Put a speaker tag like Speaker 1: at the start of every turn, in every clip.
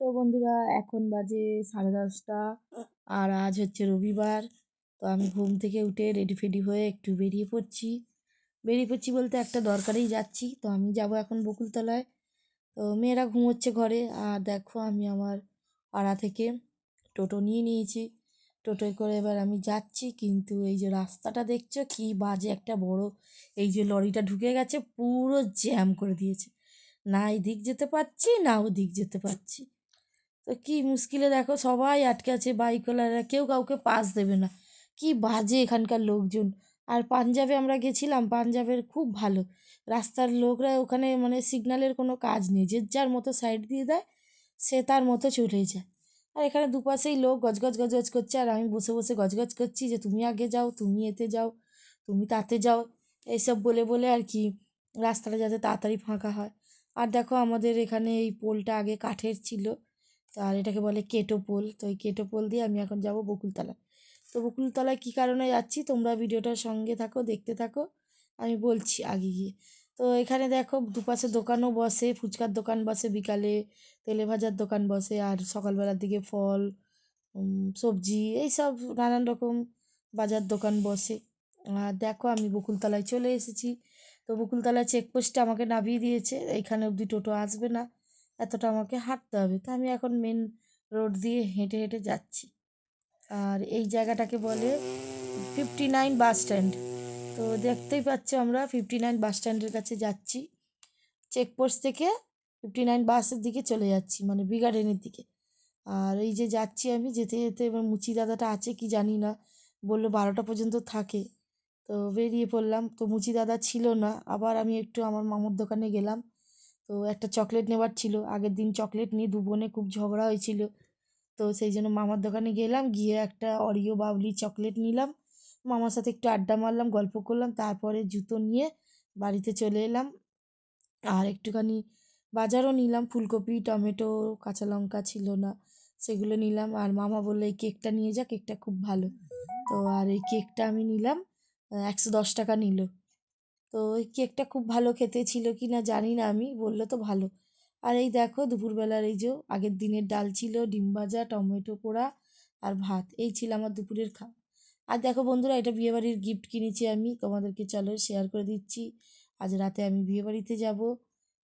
Speaker 1: তো বন্ধুরা, এখন বাজে সাড়ে দশটা আর আজ হচ্ছে রবিবার। তো আমি ঘুম থেকে উঠে রেডি ফেডি হয়ে একটু বেরিয়ে পড়ছি। বেরিয়ে পড়ছি বলতে একটা দরকারেই যাচ্ছি। তো আমি যাব এখন বকুলতলায়। তো মেয়েরা ঘুমোচ্ছে ঘরে। আর দেখো আমি আমার পাড়া থেকে টোটো নিয়ে নিয়েছি। টোটোয় করে এবার আমি যাচ্ছি। কিন্তু এই যে রাস্তাটা দেখছ, কি বাজে একটা বড়, এই যে লরিটা ঢুকে গেছে, পুরো জ্যাম করে দিয়েছে। না এদিক যেতে পারছি, না ওদিক যেতে পারছি। তো কি মুশকিলে দেখো সবাই আটকে আছে বাইকওয়ালারা, কেউ কাউকে পাস দেবে না। কি বাজে এখানকার লোকজন। আর পাঞ্জাবে আমরা গেছিলাম, পাঞ্জাবের খুব ভালো। রাস্তার লোকরা ওখানে মানে সিগন্যালের কোনো কাজ নেই। যে যার মতো সাইড দিয়ে দেয়, সে তার মতো চলে যায়। আর এখানে দুপাশেই লোক গজগজ গজগজ করছে। আর আমি বসে বসে গজগজ করছি যে, তুমি আগে যাও, তুমি এতে যাও, তুমি তাতে যাও। এইসব বলে বলে আর কি রাস্তাটা যাতে তাড়াতাড়ি ফাঁকা হয়। আর দেখো আমাদের এখানে এই পোলটা আগে কাঠের ছিল। আর এটাকে বলে কেটো পোল। তো এই কেটো পোল দিয়ে আমি এখন যাব বকুলতলা। তো বকুলতলায় কী কারণে যাচ্ছি? তোমরা ভিডিওটার সঙ্গে থাকো, দেখতে থাকো, আমি বলছি আগে গিয়ে। তো এখানে দেখো, দুপাশে দোকানও বসে, ফুচকার দোকান বসে বিকালে, তেলে ভাজার দোকান বসে, আর সকালবেলার দিকে ফল সবজি, এইসব নানান রকম বাজার দোকান বসে। আর দেখো, আমি বকুলতলায় চলে এসেছি। তো বকুলতলা চেকপোস্টে আমাকে নামিয়ে দিয়েছে। এইখানে অবধি টোটো আসবে না। এতটা আমাকে হাঁটতে হবে। তো আমি এখন মেন রোড দিয়ে হেঁটে হেঁটে যাচ্ছি। আর এই জায়গাটাকে বলে ফিফটি নাইন বাস স্ট্যান্ড তো দেখতেই পাচ্ছ আমরা ফিফটি নাইন বাস স্ট্যান্ডের কাছে যাচ্ছি। চেকপোস্ট থেকে ফিফটি নাইন বাসের দিকে চলে যাচ্ছি মানে বিগার্ডেনের দিকে। আর এই যে যাচ্ছি আমি, যেতে যেতে এবার মুচি দাদাটা আছে কি জানি না, বলল বারোটা পর্যন্ত থাকে। তো বেরিয়ে পড়লাম। তো মুচি দাদা ছিল না। আবার আমি একটু আমার মামুর দোকানে গেলাম। তো একটা চকলেট নেবার ছিল। আগের দিন চকলেট নিয়ে দু বোনে খুব ঝগড়া হয়েছিল। তো সেই জন্য মামার দোকানে গেলাম, গিয়ে একটা অরিও বাবলি চকলেট নিলাম। মামার সাথে একটু আড্ডা মারলাম, গল্প করলাম, তারপরে জুতো নিয়ে বাড়িতে চলে এলাম। আর একটুখানি বাজারও নিলাম, ফুলকপি, টমেটো, কাঁচা লঙ্কা ছিল না, সেগুলো নিলাম। আর মামা বলল, এই কেকটা নিয়ে যা, কেকটা খুব ভালো। তো আর এই কেকটা আমি নিলাম, একশো দশ টাকা নিল। তো ওই কেকটা খুব ভালো খেতে ছিল কি না জানি না আমি, বলল তো ভালো। আর এই দেখো দুপুরবেলার এই যে আগের দিনের ডাল ছিল, ডিম ভাজা, টমেটো পোড়া আর ভাত, এই ছিল আমার দুপুরের খাওয়া। আর দেখো বন্ধুরা, এটা বিয়েবাড়ির গিফট কিনেছি আমি, তোমাদেরকে চলো শেয়ার করে দিচ্ছি। আজ রাতে আমি বিয়েবাড়িতে যাব।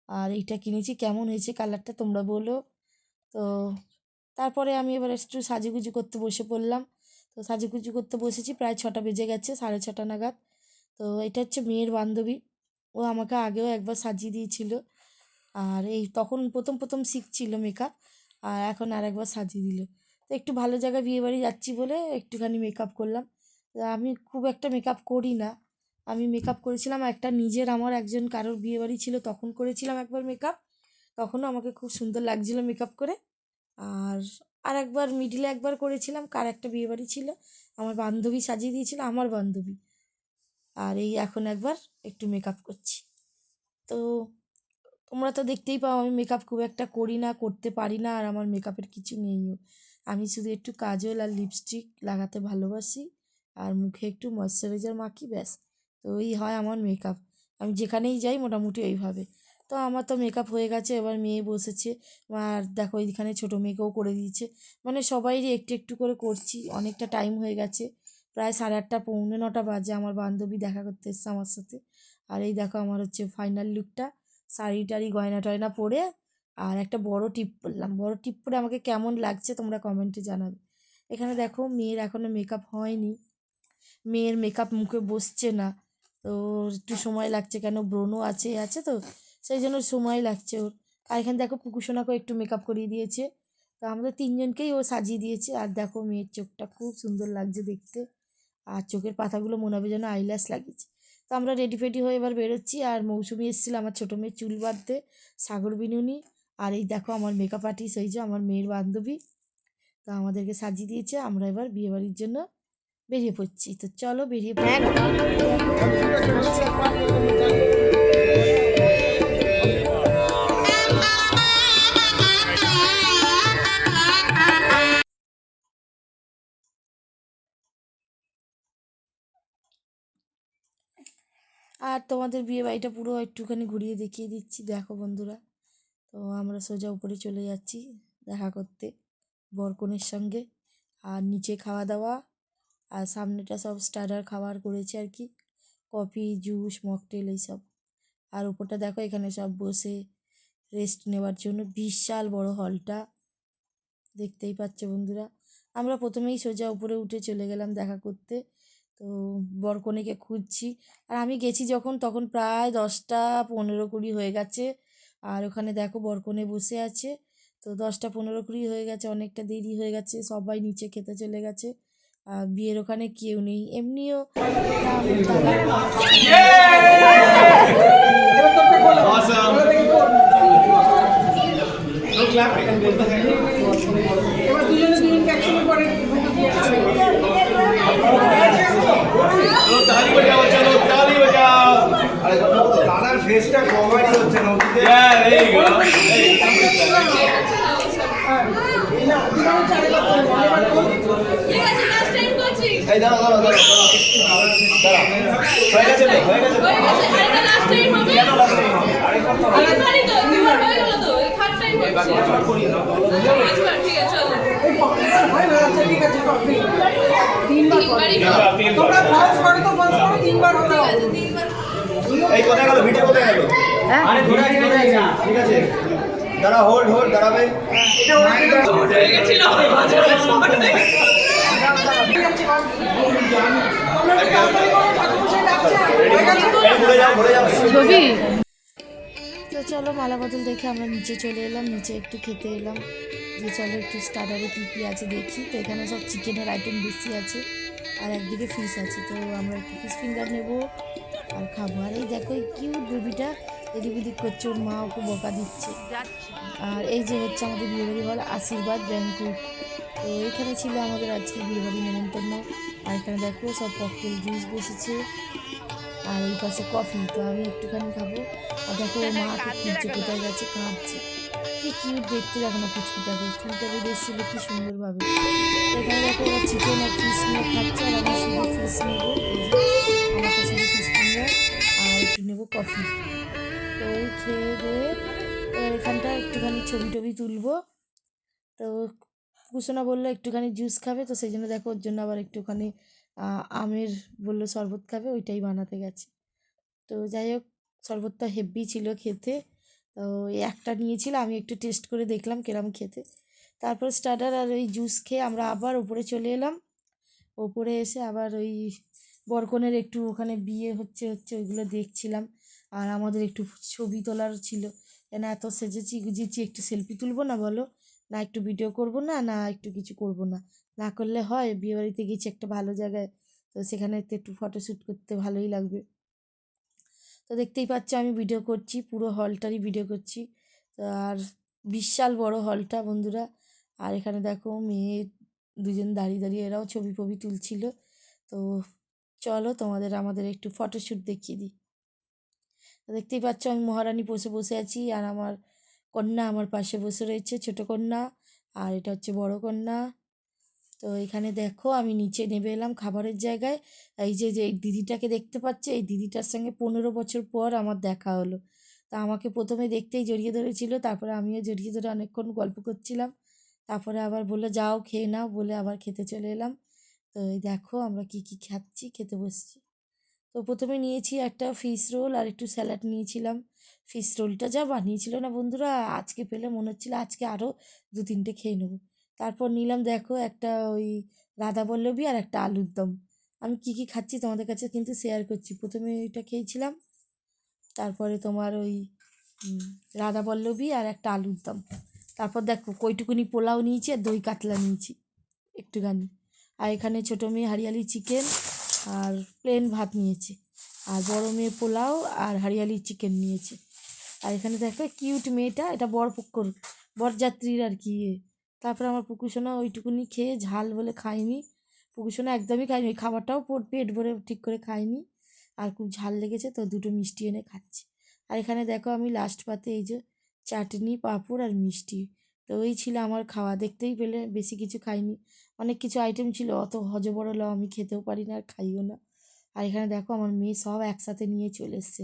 Speaker 1: আর এইটা কিনেছি, কেমন হয়েছে কালারটা তোমরা বলো। তো তারপরে আমি এবার একটু সাজুগুজু করতে বসে পড়লাম। তো সাজুগুজু করতে বসেছি, প্রায় ছটা বেজে গেছে, সাড়ে ছটা নাগাদ। তো এটা হচ্ছে মেয়ের বান্ধবী। ও আমাকে আগেও একবার সাজিয়ে দিয়েছিল। আর এই তখন প্রথম প্রথম শিখছিল মেকআপ আর এখন আর একবার সাজিয়ে দিল। তো একটু ভালো জায়গায় বিয়েবাড়ি যাচ্ছি বলে একটুখানি মেকআপ করলাম। আমি খুব একটা মেকআপ করি না। আমি মেকআপ করেছিলাম, একটা নিজের আমার একজন কারোর বিয়েবাড়ি ছিল তখন করেছিলাম একবার মেকআপ তখনও আমাকে খুব সুন্দর লাগছিল মেকআপ করে। আর আর একবার মিডিলে একবার করেছিলাম, কার একটা বিয়েবাড়ি ছিল, আমার বান্ধবী সাজিয়ে দিয়েছিল, আমার বান্ধবী। আর এই এখন একবার একটু মেকআপ করছি। তো তোমরা তো দেখতেই পাও আমি মেকআপ খুব একটা করি না, করতে পারি না আর আমার মেকআপের কিছু নেইও আমি শুধু একটু কাজল আর লিপস্টিক লাগাতে ভালোবাসি আর মুখে একটু ময়শ্চারাইজার মাখি, ব্যাস। তো এই হয় আমার মেকআপ আমি যেখানেই যাই মোটামুটি ওইভাবে তো আমার তো মেকআপ হয়ে গেছে, এবার মেয়ে বসেছে। আর দেখো এইখানে ছোটো মেয়েকেও করে দিয়েছে। মানে সবাইরই একটু একটু করে করছি, অনেকটা টাইম হয়ে গেছে। প্রায় সাড়ে আটটা, পৌনে নটা বাজে আমার বান্ধবী দেখা করতে এসছে আমার সাথে। আর এই দেখো আমার হচ্ছে ফাইনাল লুকটা শাড়ি টাড়ি, গয়না টয়না পরে আর একটা বড় টিপ পরলাম। বড় টিপ পরে আমাকে কেমন লাগছে তোমরা কমেন্টে জানাবে। এখানে দেখো মেয়ের এখনও মেকআপ হয়নি। মেয়ের মেকআপ মুখে বসছে না। তো একটু সময় লাগছে কেন? ব্রণও আছে আছে তো। সেই জন্য সময় লাগছে ওর। আর এখানে দেখো পুকুসোনাকেও একটু মেকআপ করিয়ে দিয়েছে। তো আমাদের তিনজনকেই ও সাজিয়ে দিয়েছে। আর দেখো মেয়ের চোখটা খুব সুন্দর লাগছে দেখতে। আর চোখের পাতাগুলো মনে হবে যেন আইলাস লাগিয়েছে। তো আমরা রেডি ফেডি হয়ে এবার বেরোচ্ছি। আর মৌসুমি এসেছিল আমার ছোটো মেয়ের চুল বাঁধতে, সাগর বিনুনি। আর এই দেখো আমার মেকআপ আর্টিস্ট হয়েছে আমার মেয়ের বান্ধবী। তো আমাদেরকে সাজিয়ে দিয়েছে। আমরা এবার বিয়েবাড়ির জন্য বেরিয়ে পড়ছি। তো চলো বেরিয়ে পড়ি। আর তোমাদের বিয়ে বাড়িটা পুরো একটুখানি ঘুরিয়ে দেখিয়ে দিচ্ছি। দেখো বন্ধুরা, তো আমরা সোজা উপরে চলে যাচ্ছি দেখা করতে বরকনের সঙ্গে। আর নিচে খাওয়া দাওয়া, আর সামনেটা সব স্টার্টার খাবার করেছে আর কি, কফি, জুস, মকটেল এইসব। আর উপরটা দেখো, এখানে সব বসে রেস্ট নেওয়ার জন্য বিশাল বড় হলটা। দেখতেই পাচ্ছে বন্ধুরা, আমরা প্রথমেই সোজা উপরে উঠে চলে গেলাম দেখা করতে। তো বরকনেকে খুঁজছি। আর আমি গেছি যখন তখন প্রায় দশটা পনেরো কুড়ি হয়ে গেছে। আর ওখানে দেখো বরকনে বসে আছে। তো দশটা পনেরো কুড়ি হয়ে গেছে অনেকটা দেরি হয়ে গেছে সবাই নিচে খেতে চলে গেছে। আর বিয়ের ওখানে কেউ নেই। এমনিও
Speaker 2: ফার্স্ট করো। তো ফার্স্ট করো তিনবার হবে।
Speaker 3: ঠিক আছে তিনবার।
Speaker 4: এই কোথায় গেল? ভিডিও কোথায় গেল? আরে ঘোরা ঠিক আছে। দাঁড়া হোল্ড হোল্ড দাঁড়াবে।
Speaker 1: ছবি? তো চলো মালা বদল দেখে আমরা নিচে চলে এলাম, নিচে একটু খেতে এলাম। যে চলো একটু স্টার্টারে কী কী আছে দেখি। তো এখানে সব চিকেনের আইটেম বেশি আছে, আর একদিকে ফিশ আছে। তো আমরা একটু ফিশ ফিঙ্গার নেব আর খাব। আর এই দেখো, এই কিউট বেবিটা এদিক ওদিক করছে। ওর মা ওকে বকা দিচ্ছে। আর এই যে হচ্ছে আমাদের বিয়েবাড়ি হল আশীর্বাদ ব্যাংকুট তো এখানে ছিল আমাদের আজকে বিয়েবাড়ি নেমন্তন্ন আর এখানে দেখো সব ককটেল জুস বসেছে। আর ওই পাশে কফি তো আমি একটুখানি খাব। আর দেখো মা খুঁজছে কোথায় গেছে কাঁদছে। কি কিউট দেখতে দেখো না পুচকুটাকে চুলটা বেঁধে এসেছিল কি সুন্দরভাবে। এখানে দেখো ওরা চিকেন আর ফিশ নিয়ে খাচ্ছে আর আমি শুধু ফিশ নেব। আমার কাছে ফিঙ্গার আর একটু নেব কফি তো খেয়ে দিয়ে এখানটা একটুখানি ছবি টবি তুলবো। তো কুসুনা বলল, একটুখানি জুস খাবে তো সেই জন্য দেখো, ওর জন্য আবার একটুখানি আমের বলল, শরবত খাবে, ওইটাই বানাতে গেছে। তো যাই হোক, শরবতটা হেভি ছিল খেতে, তো একটা নিয়েছিল, আমি একটু টেস্ট করে দেখলাম কিরম খেতে। তারপর স্টার্টার আর ওই জুস খেয়ে আমরা আবার ওপরে চলে এলাম। ওপরে এসে আবার ওই বরকনের একটু ওখানে বিয়ে হচ্ছে হচ্ছে, ওইগুলো দেখছিলাম। আর আমাদের একটু ছবি তোলার ছিল। কেন এত সেজেছি, গুজেছি, একটু সেলফি তুলবো না বলো? না একটু ভিডিও করব না না একটু কিছু করব না। না করলে হয় বিয়েবাড়িতে গেছি একটা ভালো জায়গায়, তো সেখানে তো একটু ফটোশ্যুট করতে ভালোই লাগবে। তো দেখতেই পাচ্ছ আমি ভিডিও করছি, পুরো হলটারই ভিডিও করছি। তো আর বিশাল বড় হলটা বন্ধুরা। আর এখানে দেখো মেয়ে দুজন দাঁড়িয়ে দাঁড়িয়ে এরাও ছবি ফবি তুলছিল। তো চলো তোমাদের আমাদের একটু ফটোশ্যুট দেখিয়ে দিই। তো দেখতেই পাচ্ছ আমি মহারানী বসে বসে আছি। আর আমার কন্যা আমার পাশে বসে রয়েছে, ছোট কন্যা। আর এটা হচ্ছে বড় কন্যা। তো এখানে দেখো, আমি নিচে নেমে এলাম খাবারের জায়গায়। এই যে যে দিদিটাকে দেখতে পাচ্ছে, এই দিদিটার সঙ্গে পনেরো বছর পর আমার দেখা হলো। তা আমাকে প্রথমে দেখতেই জড়িয়ে ধরেছিল, তারপরে আমিও জড়িয়ে ধরে অনেকক্ষণ গল্প করছিলাম। তারপরে আবার বলল, যাও, খেয়ে নাও, বলে আবার খেতে চলে এলাম। তো এই দেখো, আমরা কি কি খাচ্ছি, খেতে বসছি। তো প্রথমে নিয়েছি একটা ফিশ রোল আর একটু স্যালাড নিয়েছিলাম। ফিশ রোলটা যা বানিয়েছিল না বন্ধুরা, আজকে পেলে মনে হচ্ছিল আজকে আরও দু তিনটে খেয়ে নেব। তারপর নিলাম দেখো একটা ওই রাধা বল্লভী আর একটা আলুর দম। আমি কী কী খাচ্ছি তোমাদের কাছে কিন্তু শেয়ার করছি। প্রথমে ওইটা খেয়েছিলাম, তারপরে তোমার ওই রাধা বল্লভী আর একটা আলুর দম। তারপর দেখো কইটুকুনি পোলাও নিয়েছি আর দই কাতলা নিয়েছি একটুখানি। আর এখানে ছোটো মেয়ে হারিয়ালি চিকেন আর প্লেন ভাত নিয়েছে। আর বড় মেয়ে পোলাও আর হারিয়ালি চিকেন নিয়েছে। আর এখানে দেখো কিউট মেয়েটা, এটা বরপক্ষর বরযাত্রীর আর কি। তারপরে আমার পুকুসোনা ওইটুকুনি খেয়ে ঝাল বলে খায়নি পুকুসোনা একদমই খায়নি ওই খাবারটাও পোট পেট ভরে ঠিক করে খায়নি আর খুব ঝাল লেগেছে তো দুটো মিষ্টি এনে খাচ্ছি। আর এখানে দেখো আমি লাস্ট পাতে এই যে চাটনি, পাঁপড় আর মিষ্টি। তো ওই ছিল আমার খাওয়া। দেখতেই পেলে বেশি কিছু খাইনি। অনেক কিছু আইটেম ছিল, অত হজবরলাও আমি খেতেও পারি না আর খাইও না। আর এখানে দেখো আমার মেয়ে সব একসাথে নিয়ে চলে এসছে।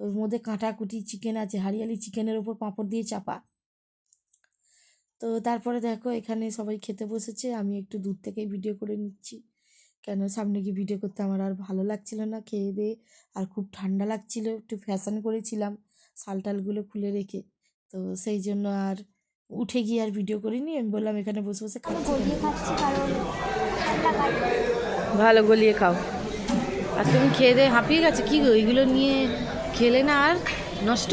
Speaker 1: ওর মধ্যে কাঁটাকুটি চিকেন আছে, হারিয়ালি চিকেনের ওপর পাঁপড় দিয়ে চাপা। তো তারপরে দেখো এখানে সবাই খেতে বসেছে, আমি একটু দূর থেকেই ভিডিও করে নিচ্ছি। কেন সামনে গিয়ে ভিডিও করতে আমার আর ভালো লাগছিল না খেয়ে দিয়ে, আর খুব ঠান্ডা লাগছিল, একটু ফ্যাশন করেছিলাম শাল টালগুলো খুলে রেখে। তো সেই জন্য আর উঠে গিয়ে আর ভিডিও করিনি। আমি বললাম এখানে বসে বসে ভালো গলিয়ে খাও। আর তুমি খেয়ে দিয়ে হাঁপিয়ে গেছে? কি গো এগুলো নিয়ে খেলে না আর? নষ্ট?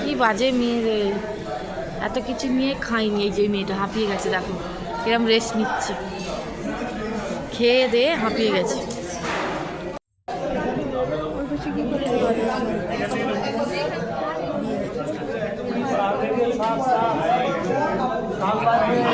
Speaker 1: কি বাজে মেয়ে রে। এত কিছু নিয়ে খাইনি এই যে মেয়েটা হাঁপিয়ে গেছে দেখো। কিরম রেস্ট নিচ্ছে। খেয়ে দিয়ে হাঁপিয়ে গেছে।
Speaker 3: Thank you.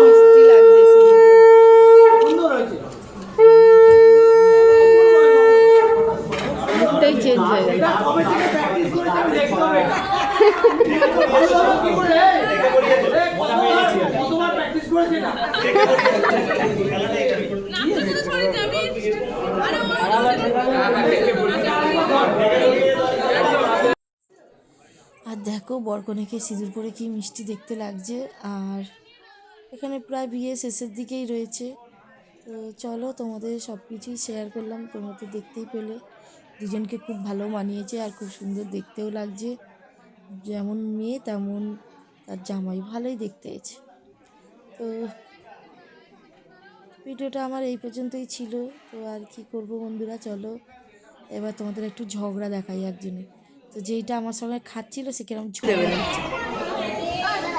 Speaker 1: মিষ্টি লাগছে মুখটাই চেঞ্জ হয়ে গেছে
Speaker 3: নাচতে তো ছড়ি যাবি আরে
Speaker 1: আর দেখো, বরকনেকে সিঁদুর পরে কি মিষ্টি দেখতে লাগছে। আর এখানে প্রায় বিয়ে শেষের দিকেই রয়েছে। তো চলো, তোমাদের সব কিছুই শেয়ার করলাম। তোমরা তো দেখতেই পেলে। দুজনকে খুব ভালো মানিয়েছে আর খুব সুন্দর দেখতেও লাগছে। যেমন মেয়ে, তেমন তার জামাই। ভালোই দেখতে হয়েছে। তো ভিডিওটা আমার এই পর্যন্তই ছিল। তো আর কি করব বন্ধুরা, চলো। এবার তোমাদের একটু ঝগড়া দেখাই একজনে তো যেইটা আমার সঙ্গে খাচ্ছিল সে কীরকম ছুটে বেরোচ্ছে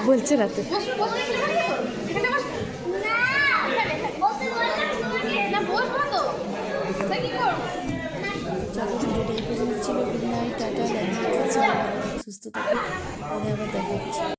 Speaker 1: বলছে রাতে। ছিল গুড নাইট টাটা সুস্থ থাকে। পরে আবার দেখা হচ্ছে।